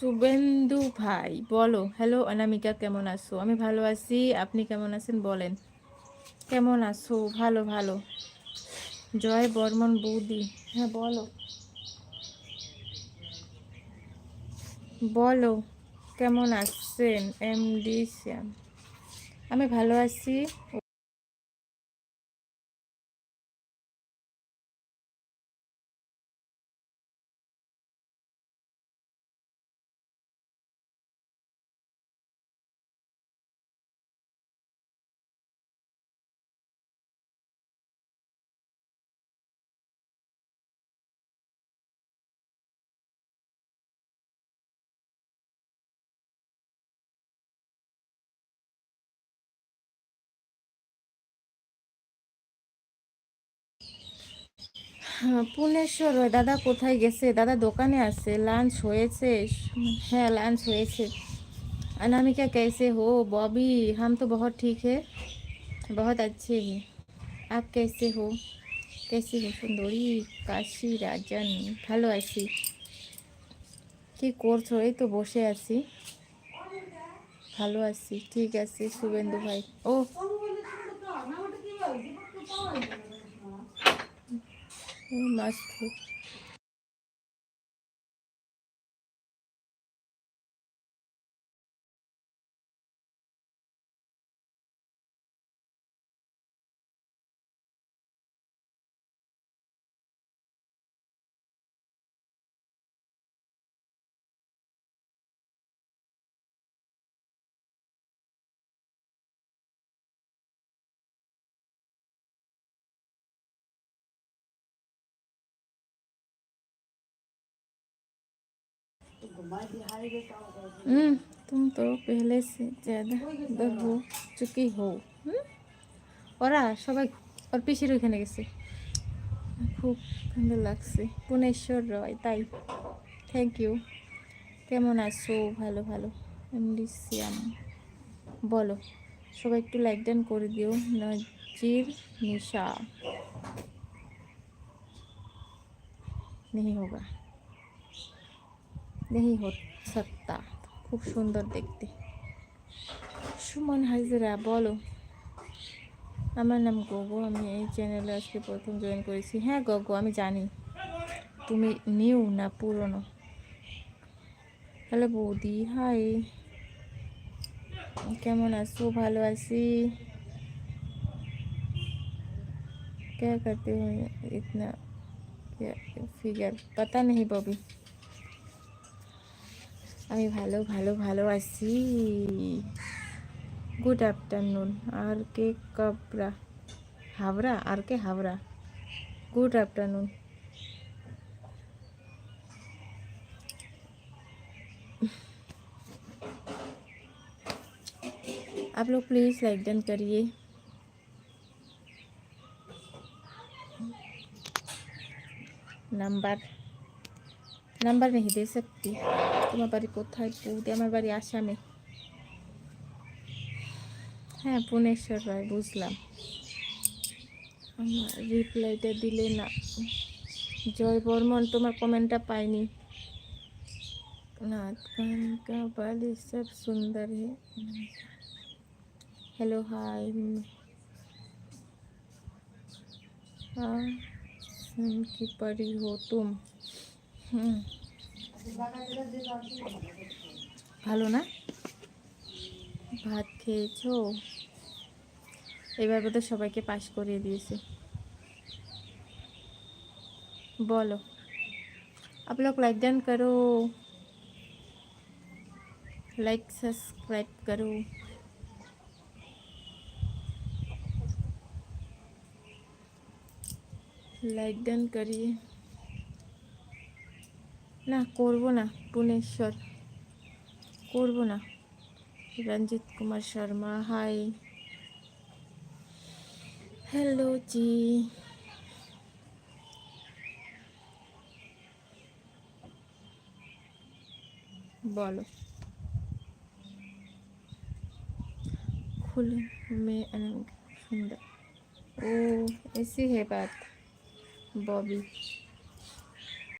শুভেন্দু ভাই, বলো। হ্যালো অনামিকা, কেমন আছো? আমি ভালো আছি। আপনি কেমন আছেন বলেন। কেমন আছো? ভালো ভালো। জয় বর্মন বৌদি। হ্যাঁ বলো। বলো, কেমন আছেন? এমডি শ্যাম। আমি ভালো আছি। হ্যাঁ, পুনেশ্বর দাদা কোথায় গেছে দাদা দোকানে আছে লাঞ্চ হয়েছে হ্যাঁ লাঞ্চ হয়েছে अनामिका कैसे हो बॉबी हम तो बहुत ठीक है बहुत अच्छे हैं आप कैसे हो कैसे हो সুন্দরী কাশি রাজন ভালো আছি কি করছো এই তো বসে আছি ভালো আছি ঠিক আছে শুভেন্দু ভাই ও 음, 맛있고 तुम तो पहले से ज़्यादा बड़ हो चुकी हो হুম ওরা সবাই ওর পিসির ওইখানে গেছে খুব সুন্দর লাগছে পুনেশ্বর রয় তাই থ্যাংক ইউ কেমন আছো ভালো ভালো এমডি সিয়াম বলো সবাই একটু লাইক ডান করে দিও নজির নিশা নেই হোগা নেই সত্তা খুব সুন্দর দেখতে সুমন হাজরা বলো আমার নাম গগো আমি এই চ্যানেলে আজকে প্রথম জয়েন করেছি হ্যাঁ গগো আমি জানি তুমি নিউ না পুরনো হ্যালো বৌদি হাই কেমন আছো ভালো আছি क्या करते हो इतना क्या फिगर पता नहीं बॉबी আমি ভালো ভালো ভালো আছি good afternoon R K Kabra Habra R K Habra good afternoon आप लोग प्लीज़ लाइक डन करिए नंबर নাম্বার नहीं दे सकती তোমার বাড়ি কোথায় বৌদি আমার বাড়ি আসামে হ্যাঁ পুনেশ্বর রায় বুঝলাম আমার রিপ্লাইটা দিলে না জয় বর্মন তোমার কমেন্টটা পাইনি नाथ कान का बाल सब सुंदर है हेलो हाय हाँ की परी हो तुम হুম ভালো না ভাত খেয়েছো এবার বোধহয় সবাইকে পাশ করিয়ে দিয়েছে বলো आप लोग लाइक डन करो लाइक सब्सक्राइब करो लाइक डन करिए না করব না পুনেশ্বর করব না রঞ্জিত কুমার শর্মা হাই হ্যালো জি বলো खुले में सुंदर ओ ऐसी है बात बॉबी